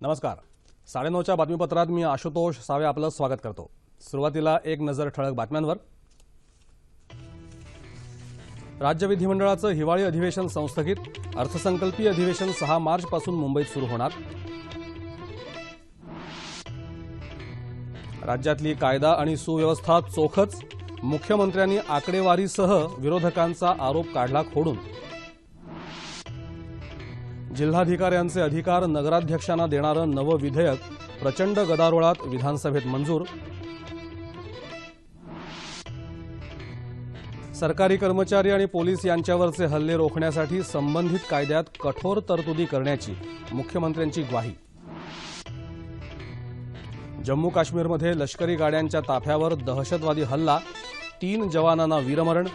नमस्कार. साडेनऊच्या बातमीपत्रात मी आशुतोष सावे आपलं स्वागत करतो. सुरुवातीला एक नजर ठळक बातम्यांवर. राज्य विधिमंडळाचं हिवाळी अधिवेशन संस्थगित. अर्थसंकल्पीय अधिवेशन सहा मार्चपासून मुंबईत सुरू होणार. राज्यातली कायदा आणि सुव्यवस्था चोखच. मुख्यमंत्र्यांनी आकडेवारीसह विरोधकांचा आरोप काढला खोडून. जिल्हाधिकाऱ्यांचे अधिकार नगराध्यक्षांना देणारं नवं विधेयक प्रचंड गदारोळात विधानसभेत मंजूर. सरकारी कर्मचारी आणि पोलीस यांच्यावरचे हल्ले रोखण्यासाठी संबंधित कायद्यात कठोर तरतुदी करण्याची मुख्यमंत्र्यांची ग्वाही. जम्मू काश्मीरमध्ये लष्करी गाड्यांच्या ताफ्यावर दहशतवादी हल्ला तीन जवानांना वीरमरण.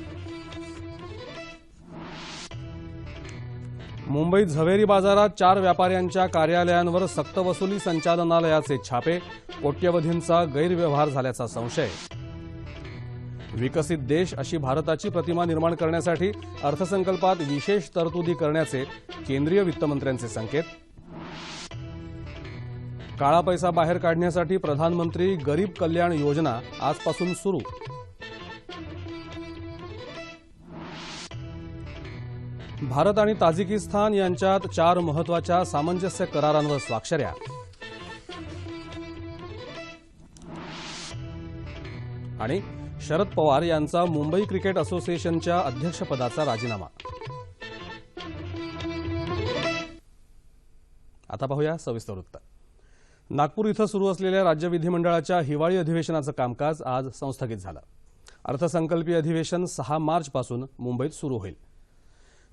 मुंबईत झवेरी बाजारात चार व्यापाऱ्यांच्या कार्यालयांवर सक्तवसुली संचालनालयाचे छापे कोट्यवधींचा गैरव्यवहार झाल्याचा संशय. विकसित देश अशी भारताची प्रतिमा निर्माण करण्यासाठी अर्थसंकल्पात विशेष तरतुदी करण्याचे केंद्रीय वित्तमंत्र्यांचे संकेत. काळा पैसा बाहेर काढण्यासाठी प्रधानमंत्री गरीब कल्याण योजना आजपासून सुरू. भारत आणि ताजिकिस्तान यांच्यात चार महत्त्वाच्या सामंजस्य करारांवर स्वाक्षऱ्या. आणि शरद पवार यांचा मुंबई क्रिकेट असोसिएशनच्या अध्यक्षपदाचा राजीनामा. आता पाहूया सविस्तर वृत्त. नागपूर इथं सुरू असलेल्या राज्य विधिमंडळाच्या हिवाळी अधिवेशनाचं कामकाज आज संस्थगित झालं. अर्थसंकल्पीय अधिवेशन सहा मार्चपासून मुंबईत सुरू होईल.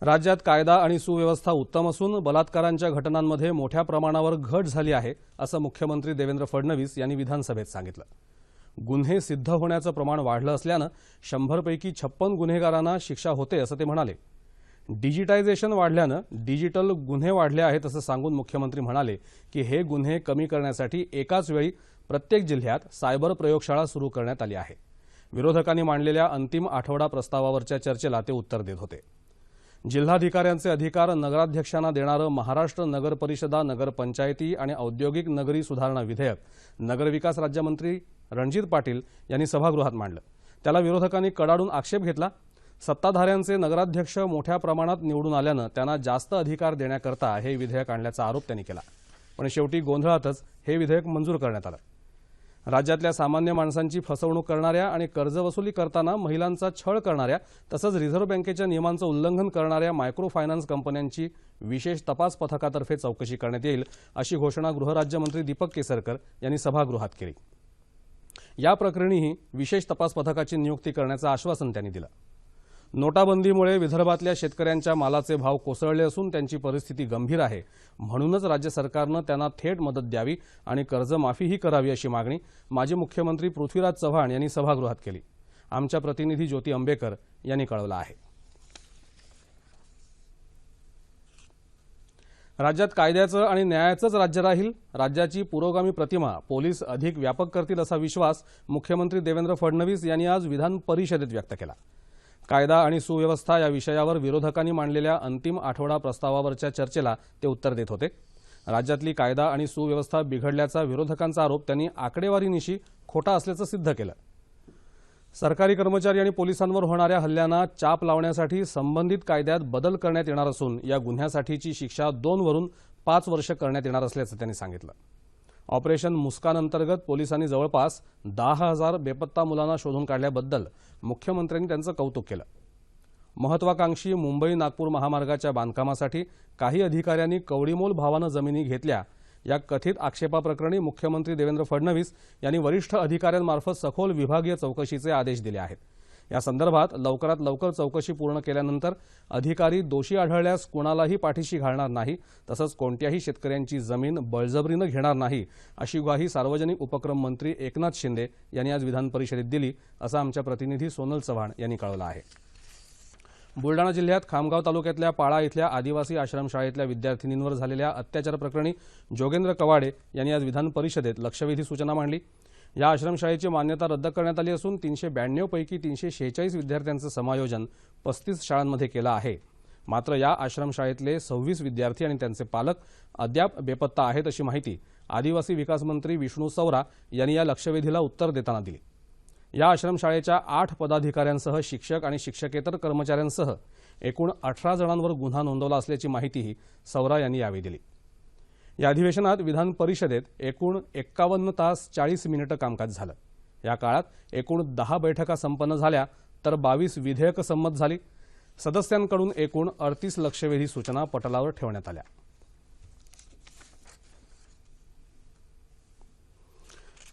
राज्यात कायदा आणि सुव्यवस्था उत्तम असून बलात्कारांच्या घटनांमध्ये मोठ्या प्रमाणावर घट झाली आहे असं मुख्यमंत्री देवेंद्र फडणवीस यांनी विधानसभेत सांगितलं. गुन्हे सिद्ध होण्याचं प्रमाण वाढलं असल्यानं शंभरपैकी छप्पन गुन्हेगारांना शिक्षा होते असं ते म्हणाले. डिजिटायझेशन वाढल्यानं डिजिटल गुन्हे वाढले आहेत असं सांगून मुख्यमंत्री म्हणाले की हे गुन्हे कमी करण्यासाठी एकाच वेळी प्रत्येक जिल्ह्यात सायबर प्रयोगशाळा सुरू करण्यात आली आहे. विरोधकांनी मांडलेल्या अंतिम आठवडा प्रस्तावावरच्या चर्चेला ते उत्तर देत होते. जिल्हाधिकाऱ्यांचे अधिकार नगराध्यक्षांना देणारं महाराष्ट्र नगर परिषदा नगरपंचायती आणि औद्योगिक नगरी सुधारणा विधेयक नगरविकास राज्यमंत्री रणजित पाटील यांनी सभागृहात मांडलं. त्याला विरोधकांनी कडाडून आक्षेप घेतला. सत्ताधाऱ्यांचे नगराध्यक्ष मोठ्या प्रमाणात निवडून आल्यानं त्यांना जास्त अधिकार देण्याकरता हे विधेयक आणल्याचा आरोप त्यांनी केला. पण शेवटी गोंधळातच हे विधेयक मंजूर करण्यात आलं. राज्यातल्या सामान्य माणसांची फसवणूक करणाऱ्या आणि कर्जवसुली करताना महिलांचा छळ करणाऱ्या तसंच रिझर्व्ह बँकेच्या नियमांचं उल्लंघन करणाऱ्या मायक्रो फायनान्स कंपन्यांची विशेष तपास पथकातर्फे चौकशी करण्यात येईल अशी घोषणा गृहराज्यमंत्री दीपक केसरकर यांनी सभागृहात केली. या प्रकरणीही विशेष तपास पथकाची नियुक्ती करण्याचं आश्वासन त्यांनी दिलं. नोटाबंदीमुळे विदर्भातल्या शेतकऱ्यांच्या मालाचे भाव कोसळले असून त्यांची परिस्थिती गंभीर आहे. म्हणूनच राज्य सरकारनं त्यांना थेट मदत द्यावी आणि कर्जमाफीही करावी अशी मागणी माजी मुख्यमंत्री पृथ्वीराज चव्हाण यांनी सभागृहात केली. आमच्या प्रतिनिधी ज्योती आंबेकर यांनी कळवलं आहे. राज्यात कायद्याचं आणि न्यायाचंच राज्य राहील राज्याची पुरोगामी प्रतिमा पोलीस अधिक व्यापक करतील असा विश्वास मुख्यमंत्री देवेंद्र फडणवीस यांनी आज विधान परिषदेत व्यक्त केला. कायदा आणि सुव्यवस्था या विषयावर विरोधकांनी मांडलेल्या अंतिम आठवडा प्रस्तावावरच्या चर्चेला ते उत्तर देत होते. राज्यातली कायदा आणि सुव्यवस्था बिघडल्याचा विरोधकांचा आरोप त्यांनी आकडेवारीनिशी खोटा असल्याचं सिद्ध केलं. सरकारी कर्मचारी आणि पोलिसांवर होणाऱ्या हल्ल्यांना चाप लावण्यासाठी संबंधित कायद्यात बदल करण्यात येणार असून या गुन्ह्यासाठीची शिक्षा दोनवरून पाच वर्ष करण्यात येणार असल्याचं त्यांनी सांगितलं. ऑपरेशन मुस्कान अंतर्गत पोलिसांनी जवळपास दहा हजार बेपत्ता मुलांना शोधून काढल्याबद्दल मुख्यमंत्र्यांनी त्यांचं कौतुक केलं. महत्वाकांक्षी मुंबई नागपूर महामार्गाच्या बांधकामासाठी काही अधिकाऱ्यांनी कवडीमोल भावानं जमिनी घेतल्या या कथित आक्षेपाप्रकरणी मुख्यमंत्री देवेंद्र फडणवीस यांनी वरिष्ठ अधिकाऱ्यांमार्फत सखोल विभागीय चौकशीचे आदेश दिले आहेत. या संदर्भात लवकरात लवकर चौकशी पूर्ण केल्यानंतर अधिकारी दोषी आढळल्यास कुणालाही पाठीशी घालणार नाही तसंच कोणत्याही शेतकऱ्यांची जमीन बळजबरीनं घेणार नाही अशी ग्वाही सार्वजनिक उपक्रम मंत्री एकनाथ शिंदे यांनी आज विधान परिषदेत दिली असं आमच्या प्रतिनिधी सोनल चव्हाण यांनी कळवलं आहे. बुलडाणा जिल्ह्यात खामगाव तालुक्यातल्या पाळा इथल्या आदिवासी आश्रमशाळेतल्या विद्यार्थिनींवर झालेल्या अत्याचार प्रकरणी जोगेंद्र कवाडे यांनी आज विधान परिषदेत लक्षवेधी सूचना मांडली. या आश्रमशाळेची मान्यता रद्द करण्यात आली असून तीनशे ब्याण्णवपैकी तीनशे शेहेचाळीस विद्यार्थ्यांचं समायोजन पस्तीस शाळांमध्ये केलं आहे. मात्र या आश्रमशाळेतले सव्वीस विद्यार्थी आणि त्यांचे पालक अद्याप बेपत्ता आहेत अशी माहिती आदिवासी विकास मंत्री विष्णू सवरा यांनी या लक्षवेधीला उत्तर देताना दिली. या आश्रमशाळेच्या आठ पदाधिकाऱ्यांसह शिक्षक आणि शिक्षकेतर कर्मचाऱ्यांसह एकूण अठरा जणांवर गुन्हा नोंदवला असल्याची माहितीही सवरा यांनी यावेळी दिली. या अधिवेशनात विधान परिषदेत एकूण एक्कावन्न तास चाळीस मिनिटं कामकाज झालं. या काळात एकूण दहा बैठका संपन्न झाल्या तर बावीस विधेयकं संमत झाली. सदस्यांकडून एकूण अडतीस लक्षवेधी सूचना पटलावर ठेवण्यात आल्या.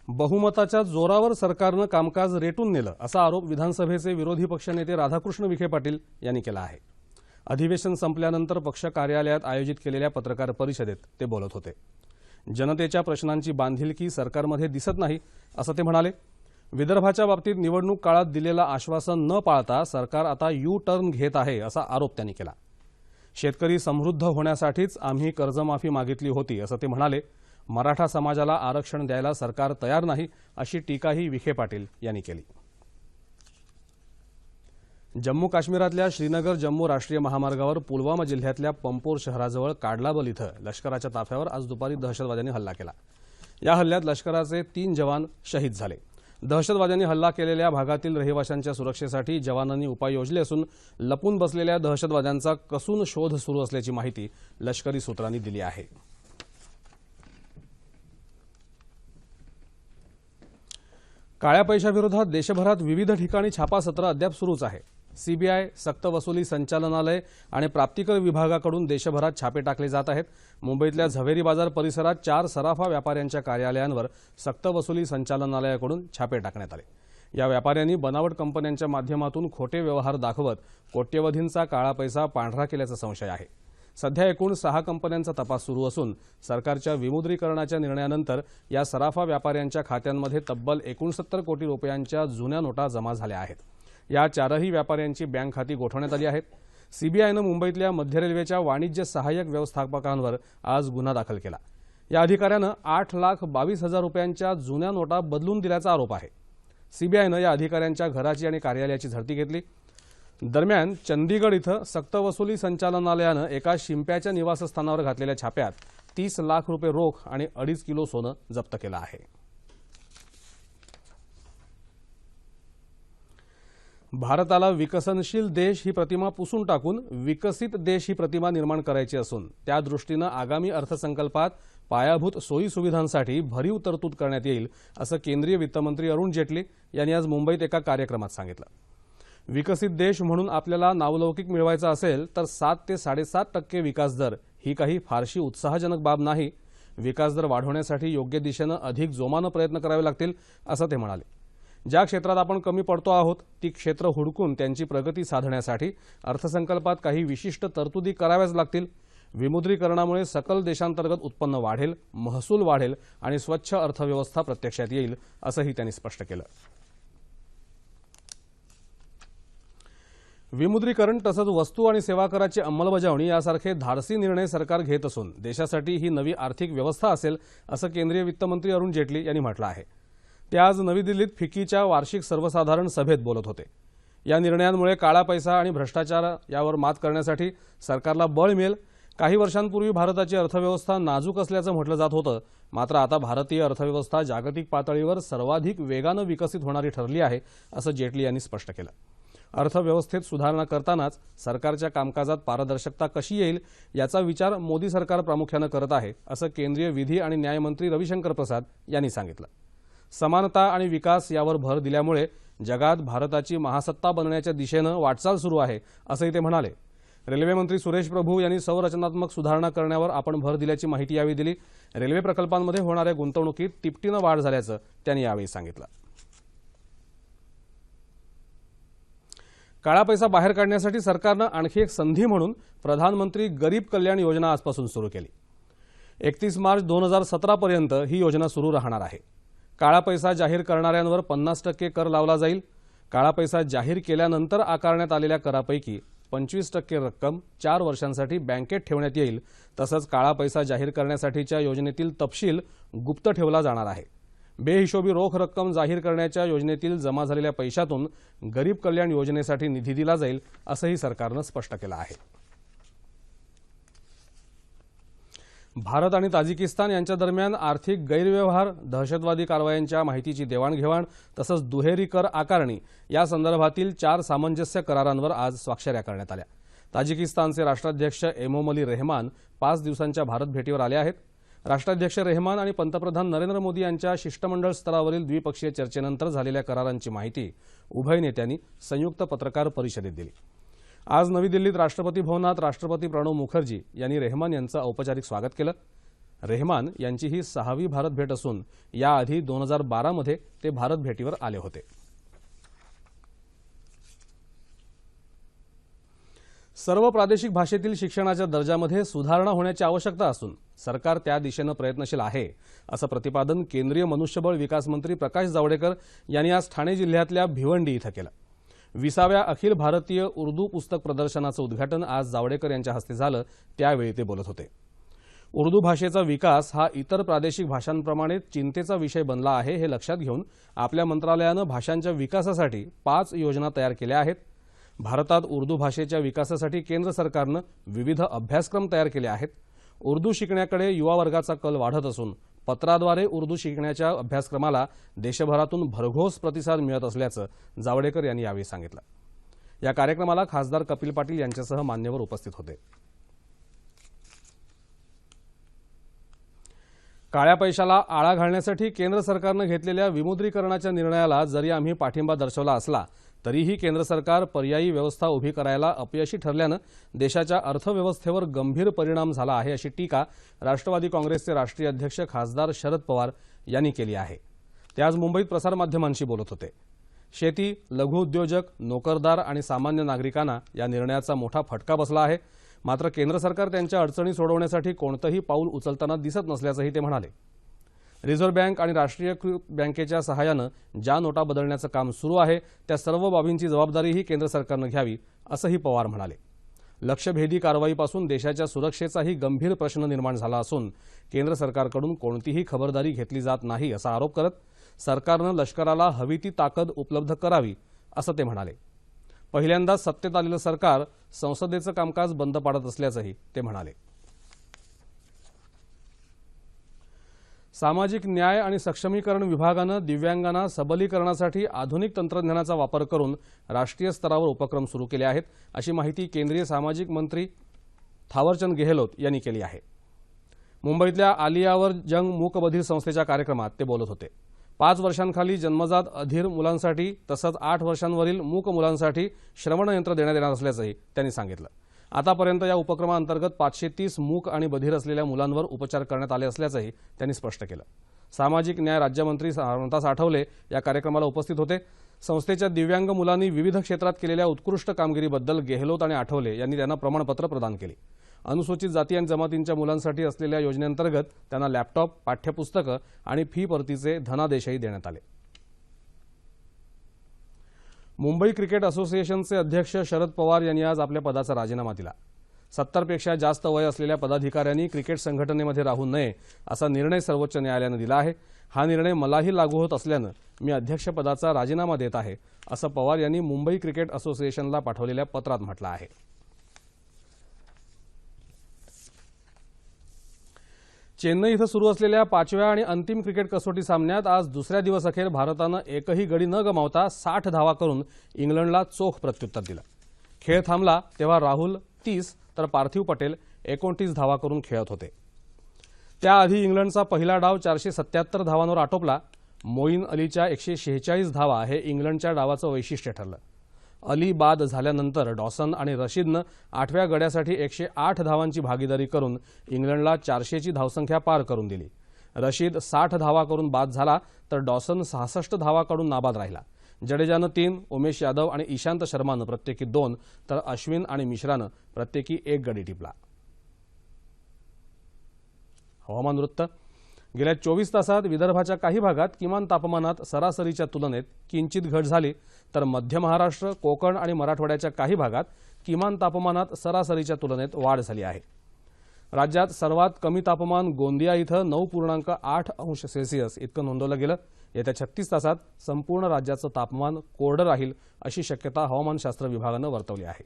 बहुमताच्या जोरावर सरकारनं कामकाज रेटून नेलं असा आरोप विधानसभेचे विरोधी पक्षनेते राधाकृष्ण विखे पाटील यांनी केला आहे. अधिवेशन संपल्यानंतर पक्ष कार्यालयात आयोजित केलेल्या पत्रकार परिषदेत ते बोलत होते. जनतेच्या प्रश्नांची बांधिलकी सरकारमध्ये दिसत नाही असं ते म्हणाले. विदर्भाच्या बाबतीत निवडणूक काळात दिलेलं आश्वासन न पाळता सरकार आता यू टर्न घेत आहे असा आरोप त्यांनी केला. शेतकरी समृद्ध होण्यासाठीच आम्ही कर्जमाफी मागितली होती असं ते म्हणाले. मराठा समाजाला आरक्षण द्यायला सरकार तयार नाही अशी टीकाही विखे पाटील यांनी केली. जम्मू काश्मीरातल्या श्रीनगर जम्मू राष्ट्रीय महामार्गावर पुलवामा जिल्ह्यातल्या पंपोर शहराजवळ काडलाबल इथं लष्कराच्या ताफ्यावर आज दुपारी दहशतवाद्यांनी हल्ला केला. या हल्ल्यात लष्कराचे तीन जवान शहीद झाले. दहशतवाद्यांनी हल्ला केलेल्या भागातील रहिवाशांच्या सुरक्षेसाठी जवानांनी उपाय योजले असून लपून बसलेल्या दहशतवाद्यांचा कसून शोध सुरू असल्याची माहिती लष्करी सूत्रांनी दिली आहे. काळ्या पैशाविरोधात देशभरात विविध ठिकाणी छापासत्र अद्याप सुरूच आहे. सीबीआय सक्तवसुली संचालनालय आणि प्राप्तिकर विभागाकडून देशभरात छापे टाकले जात आहेत. मुंबईतल्या झवेरी बाजार परिसरात चार सराफा व्यापाऱ्यांच्या कार्यालयांवर सक्तवसुली संचालनालयाकडून छापे टाकण्यात आले. या व्यापाऱ्यांनी बनावट कंपन्यांच्या माध्यमातून खोटे व्यवहार दाखवत कोट्यवधींचा काळा पैसा पांढरा केल्याचा संशय आहे. सध्या एकूण सहा कंपन्यांचा तपास सुरू असून सरकारच्या विमुद्रीकरणाच्या निर्णयानंतर या सराफा व्यापाऱ्यांच्या खात्यांमध्ये तब्बल एकोणसत्तर कोटी रुपयांच्या जुन्या नोटा जमा झाल्या आहेत. या चारही व्यापाऱ्यांची बँक खाती गोठवण्यात आली आहेत. सीबीआयनं मुंबईतल्या मध्य रेल्वेच्या वाणिज्य सहाय्यक व्यवस्थापकांवर आज गुन्हा दाखल केला. या अधिकाऱ्यानं आठ लाख बावीस हजार रुपयांच्या जुन्या नोटा बदलून दिल्याचा आरोप आहे. सीबीआयनं या अधिकाऱ्यांच्या घराची आणि कार्यालयाची झडती घेतली. दरम्यान चंदीगड इथं सक्तवसुली संचालनालयानं एका शिंप्याच्या निवासस्थानावर घातलेल्या छाप्यात तीस लाख रुपये रोख आणि अडीच किलो सोनं जप्त केलं आहे. भारताला विकसनशील देश ही प्रतिमा पुसून टाकून विकसित देश ही प्रतिमा निर्माण करायची असून त्या दृष्टीनं आगामी अर्थसंकल्पात पायाभूत सोयी सुविधांसाठी भरीव तरतूद करण्यात येईल असं केंद्रीय वित्तमंत्री अरुण जेटली यांनी आज मुंबईत एका कार्यक्रमात सांगितलं. विकसित देश म्हणून आपल्याला नावलौकिक मिळवायचा असेल तर सात ते साडेसात टक्के विकास दर ही काही फारशी उत्साहजनक बाब नाही. विकास दर वाढवण्यासाठी योग्य दिशेनं अधिक जोमानं प्रयत्न करावे लागतील असं ते म्हणाले. ज्या क्षेत्रात आपण कमी पडतो आहोत ती क्षेत्र हुडकून त्यांची प्रगती साधण्यासाठी अर्थसंकल्पात काही विशिष्ट तरतुदी कराव्याच लागतील. विमुद्रीकरणामुळे सकल देशांतर्गत उत्पन्न वाढेल महसूल वाढेल आणि स्वच्छ अर्थव्यवस्था प्रत्यक्षात येईल असंही त्यांनी स्पष्ट केलं. विमुद्रीकरण तसंच वस्तू आणि सेवा कराची अंमलबजावणी यासारखे धाडसी निर्णय सरकार घेत असून देशासाठी ही नवी आर्थिक व्यवस्था असेल असं केंद्रीय वित्तमंत्री अरुण जेटली यांनी म्हटलं आहे. ते आज नवी दिल्लीत फिकीच्या वार्षिक सर्वसाधारण सभेत बोलत होते. या निर्णयांमुळे काळा पैसा आणि भ्रष्टाचार यावर मात करण्यासाठी सरकारला बळ मिळेल. काही वर्षांपूर्वी भारताची अर्थव्यवस्था नाजूक असल्याचं म्हटलं जात होतं. मात्र आता भारतीय अर्थव्यवस्था जागतिक पातळीवर सर्वाधिक वेगानं विकसित होणारी ठरली आहे असं जेटली यांनी स्पष्ट केलं. अर्थव्यवस्थेत सुधारणा करतानाच सरकारच्या कामकाजात पारदर्शकता कशी येईल याचा विचार मोदी सरकार प्रामुख्यानं करत आहे असं केंद्रीय विधी आणि न्यायमंत्री रविशंकर प्रसाद यांनी सांगितलं. समानता आणि विकास यावर भर दिल्यामुळे जगात भारताची महासत्ता बनण्याच्या दिशेनं वाटचाल सुरू आहे असंही ते म्हणाले. रेल्वेमंत्री सुरेश प्रभू यांनी संरचनात्मक सुधारणा करण्यावर आपण भर दिल्याची माहिती यावेळी दिली. रेल्वे प्रकल्पांमध्ये होणाऱ्या गुंतवणुकीत तिपटीनं वाढ झाल्याचं त्यांनी यावेळी सांगितलं. काळा पैसा बाहेर काढण्यासाठी सरकारनं आणखी एक संधी म्हणून प्रधानमंत्री गरीब कल्याण योजना आजपासून सुरू केली. एकतीस मार्च दोन हजार सतरापर्यंत ही योजना सुरू राहणार आहे. काळा पैसा जाहीर करणाऱ्यांवर पन्नास टक्के कर लावला जाईल. काळा पैसा जाहीर केल्यानंतर आकारण्यात आलेल्या करापैकी पंचवीस टक्के रक्कम चार वर्षांसाठी बँकेत ठेवण्यात येईल. तसंच काळा पैसा जाहीर करण्यासाठीच्या योजनेतील तपशील गुप्त ठेवला जाणार आहे. बेहिशोबी रोख रक्कम जाहीर करण्याच्या योजनेतील जमा झालेल्या पैशातून गरीब कल्याण योजनेसाठी निधी दिला जाईल असंही सरकारनं स्पष्ट केलं आहे. भारत आणि ताजिकिस्तान यांच्या दरम्यान आर्थिक गैरव्यवहार दहशतवादी कारवायांच्या माहितीची देवाणघेवाण तसंच दुहेरी कर आकारणी या संदर्भातील चार सामंजस्य करारांवर आज स्वाक्षऱ्या करण्यात आल्या. ताजिकिस्तानचे राष्ट्राध्यक्ष एमोमली रेहमान पाच दिवसांच्या भारत भेटीवर आले आहेत. राष्ट्राध्यक्ष रेहमान आणि पंतप्रधान नरेंद्र मोदी यांच्या शिष्टमंडळ स्तरावरील द्विपक्षीय चर्चेनंतर झालेल्या करारांची माहिती उभय नेत्यांनी संयुक्त पत्रकार परिषदेत दिली. आज नवी दिल्लीत राष्ट्रपती भवनात राष्ट्रपती प्रणव मुखर्जी यांनी रेहमान यांचं औपचारिक स्वागत केलं. रेहमान यांची ही सहावी भारत भेट असून याआधी दोन हजार बारामध्ये ते भारत भेटीवर आले होते. सर्व प्रादेशिक भाषेतील शिक्षणाच्या दर्जामध्ये सुधारणा होण्याची आवश्यकता असून सरकार त्या दिशेनं प्रयत्नशील आहे असं प्रतिपादन केंद्रीय मनुष्यबळ विकास मंत्री प्रकाश जावडेकर यांनी आज ठाणे जिल्ह्यातल्या भिवंडी इथं केलं. विसाव्या अखिल भारतीय उर्दू पुस्तक प्रदर्शनाचं उद्घाटन आज जावडेकर यांच्या हस्ते झालं त्यावेळी ते बोलत होते. उर्दू भाषेचा विकास हा इतर प्रादेशिक भाषांप्रमाणे चिंतेचा विषय बनला आहे हे लक्षात घेऊन आपल्या मंत्रालयानं भाषांच्या विकासासाठी पाच योजना तयार केल्या आहेत भारतात उर्दू भाषेच्या विकासासाठी केंद्र सरकारनं विविध अभ्यासक्रम तयार केले आहेत. उर्दू शिकण्याकडे युवा वर्गाचा कल वाढत असून पत्राद्वारे उर्दू शिकण्याच्या अभ्यासक्रमाला देशभरातून भरघोस प्रतिसाद मिळत असल्याचं जावडेकर यांनी यावेळी सांगितलं. या कार्यक्रमाला खासदार कपिल पाटील यांच्यासह मान्यवर उपस्थित होते. काळ्या पैशाला आळा घालण्यासाठी केंद्र सरकारनं घेतलेल्या विमुद्रीकरणाच्या निर्णयाला जरी आम्ही पाठिंबा दर्शवला असला तरीही केंद्र सरकार पर्यायी व्यवस्था उभी करायला अपयशी ठरल्यानं देशाच्या अर्थव्यवस्थेवर गंभीर परिणाम झाला आहे अशी टीका राष्ट्रवादी काँग्रेसचे राष्ट्रीय अध्यक्ष खासदार शरद पवार यांनी केली आहे. ते आज मुंबईत प्रसारमाध्यमांशी बोलत होते. शेती लघुउद्योजक नोकरदार आणि सामान्य नागरिकांना या निर्णयाचा मोठा फटका बसला आहे. मात्र केंद्र सरकार त्यांच्या अडचणी सोडवण्यासाठी कोणतंही पाऊल उचलताना दिसत नसल्याचंही ते म्हणाले. रिझर्व्ह बँक आणि राष्ट्रीयकृत बँकेच्या सहाय्यानं ज्या नोटा बदलण्याचं काम सुरू आहे त्या सर्व बाबींची जबाबदारीही केंद्र सरकारनं घ्यावी असंही पवार म्हणाले. लक्ष्यभेदी कारवाईपासून देशाच्या सुरक्षेचाही गंभीर प्रश्न निर्माण झाला असून केंद्र सरकारकडून कोणतीही खबरदारी घेतली जात नाही असा आरोप करत सरकारनं लष्कराला हवी ती ताकद उपलब्ध करावी असं ते म्हणाले. पहिल्यांदाच सत्तेत आलेलं सरकार संसदेचं कामकाज बंद पाडत असल्याचंही ते म्हणाले. सामाजिक न्याय आणि सक्षमीकरण विभागानं दिव्यांगांना सबलीकरणासाठी आधुनिक तंत्रज्ञानाचा वापर करून राष्ट्रीय स्तरावर उपक्रम सुरू केले आहेत अशी माहिती केंद्रीय सामाजिक मंत्री थावरचंद गेहलोत यांनी केली आहे. मुंबईतल्या आलियावर जंग मूकबधीर संस्थेच्या कार्यक्रमात ते बोलत होते. पाच वर्षांखाली जन्मजात अधीर मुलांसाठी तसंच आठ वर्षांवरील मूक मुलांसाठी श्रवणयंत्र देण्यात येणार असल्याचंही त्यांनी सांगितलं. आतापर्यंत या उपक्रमाअंतर्गत पाचशे तीस मूक आणि बधीर असलेल्या मुलांवर उपचार करण्यात आले असल्याचंही त्यांनी स्पष्ट केलं. सामाजिक न्याय राज्यमंत्री रामदास आठवले या कार्यक्रमाला उपस्थित होते. संस्थेच्या दिव्यांग मुलांनी विविध क्षेत्रात केलेल्या उत्कृष्ट कामगिरीबद्दल गेहलोत आणि आठवले यांनी त्यांना प्रमाणपत्र प्रदान केली. अनुसूचित जाती आणि जमातींच्या मुलांसाठी असलेल्या योजनेअंतर्गत त्यांना लॅपटॉप पाठ्यपुस्तकं आणि फी परतीचे धनादेशही देण्यात आले. मुंबई क्रिकेट असोसिएशनचे अध्यक्ष शरद पवार यांनी आज आपल्या पदाचा राजीनामा दिला. सत्तरपेक्षा जास्त वय असलेल्या पदाधिकाऱ्यांनी क्रिकेट संघटनेमध्ये राहू नये असा निर्णय सर्वोच्च न्यायालयानं दिला आहे. हा निर्णय मलाही लागू होत असल्यानं मी अध्यक्षपदाचा राजीनामा देत आहे असं पवार यांनी मुंबई क्रिकेट असोसिएशनला पाठवलेल्या पत्रात म्हटलं आहे. चेन्नई इथं सुरू असलेल्या पाचव्या आणि अंतिम क्रिकेट कसोटी सामन्यात आज दुसऱ्या दिवस अखेर भारतानं एकही गडी न गमावता साठ धावा करून इंग्लंडला चोख प्रत्युत्तर दिलं. खेळ थांबला तेव्हा राहुल तीस तर पार्थिव पटेल एकोणतीस धावा करून खेळत होते. त्याआधी इंग्लंडचा पहिला डाव चारशे सत्याहत्तर धावांवर आटोपला. मोईन अलीच्या एकशे शेहेचाळीस धावा हे इंग्लंडच्या डावाचं वैशिष्ट्य ठरलं. अली बाद झाल्यानंतर डॉसन आणि रशीदनं आठव्या गड्यासाठी एकशे आठ धावांची भागीदारी करून इंग्लंडला चारशेची धावसंख्या पार करून दिली. रशीद साठ धावा करून बाद झाला तर डॉसन सहासष्ट धावा काढून नाबाद राहिला. जडेजानं तीन उमेश यादव आणि ईशांत शर्मानं प्रत्येकी दोन तर अश्विन आणि मिश्रानं प्रत्येकी एक गडी टिपला. हवामान वृत्त गेल्या चोवीस तासात विदर्भाच्या काही भागात किमान तापमानात सरासरीच्या तुलनेत किंचित घट झाली तर मध्य महाराष्ट्र कोकण आणि मराठवाड्याच्या काही भागात किमान तापमानात सरासरीच्या तुलनेत वाढ झाली आहे. राज्यात सर्वात कमी तापमान गोंदिया इथं नऊ पूर्णांक आठ अंश सेल्सिअस इतकं नोंदवलं गेलं. येत्या छत्तीस तासात संपूर्ण राज्याचं तापमान कोरडं राहील अशी शक्यता हवामानशास्त्र विभागानं वर्तवली आहे.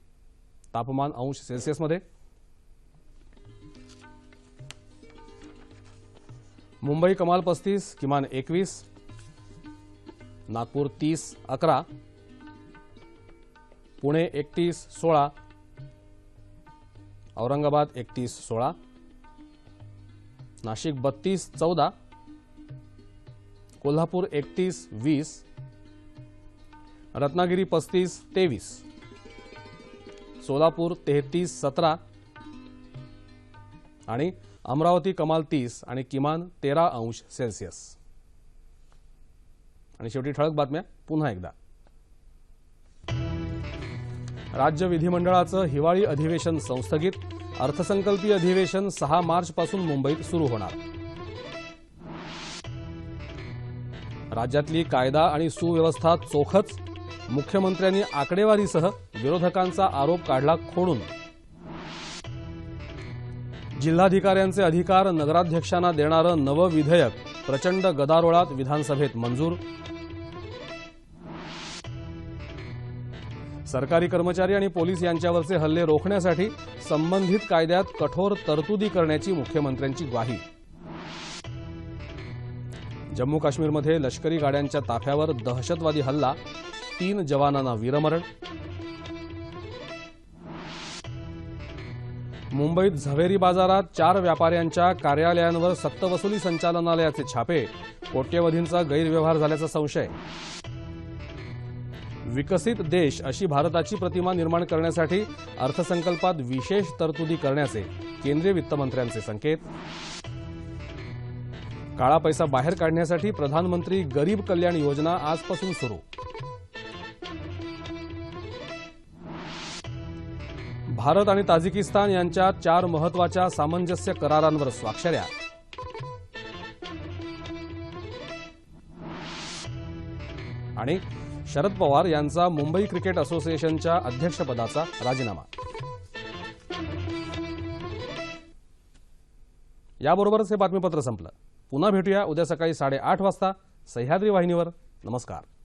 तापमान अंश सेल्सिअसमध्ये मुंबई कमाल पस्तीस किमान एकवीस नागपूर तीस अकरा पुणे एकतीस सोळा औरंगाबाद एकतीस सोळा नाशिक बत्तीस चौदा कोल्हापूर एकतीस वीस रत्नागिरी पस्तीस तेवीस सोलापूर तेहतीस सतरा आणि अमरावती कमाल तीस आणि किमान तेरा अंश सेल्सिअस. आणि शेवटी ठळक बातम्या पुन्हा एकदा. राज्य विधिमंडळाचं हिवाळी अधिवेशन संस्थगित. अर्थसंकल्पीय अधिवेशन सहा मार्चपासून मुंबईत सुरू होणार. राज्यातली कायदा आणि सुव्यवस्था चोखच. मुख्यमंत्र्यांनी आकडेवारीसह विरोधकांचा आरोप काढला खोडून. जिल्हाधिकाऱ्यांचे अधिकार नगराध्यक्षांना देणारं नवं विधेयक प्रचंड गदारोळात विधानसभेत मंजूर. सरकारी कर्मचारी आणि पोलीस यांच्यावरचे हल्ले रोखण्यासाठी संबंधित कायद्यात कठोर तरतुदी करण्याची मुख्यमंत्र्यांची ग्वाही. जम्मू काश्मीरमध्ये लष्करी गाड्यांच्या ताफ्यावर दहशतवादी हल्ला. तीन जवानांना वीरमरण. मुंबईत झवेरी बाजारात चार व्यापाऱ्यांच्या कार्यालयांवर सक्तवसुली संचालनालयाचे छापे. कोट्यवधींचा गैरव्यवहार झाल्याचा संशय. विकसित देश अशी भारताची प्रतिमा निर्माण करण्यासाठी अर्थसंकल्पात विशेष तरतुदी करण्याचे केंद्रीय वित्तमंत्र्यांचे संकेत. काळा पैसा बाहेर काढण्यासाठी प्रधानमंत्री गरीब कल्याण योजना आजपासून सुरू. भारत आणि ताजिकिस्तान यांच्या चार महत्त्वाच्या सामंजस्य करारांवर स्वाक्षऱ्या आणि शरद पवार यांचा मुंबई क्रिकेट असोसिएशनच्या अध्यक्षपदाचा राजीनामा. याबरोबरच हे बातमीपत्र संपलं. पुन्हा भेटूया उद्या सकाळी साडेआठ वाजता सह्याद्री वाहिनीवर. नमस्कार.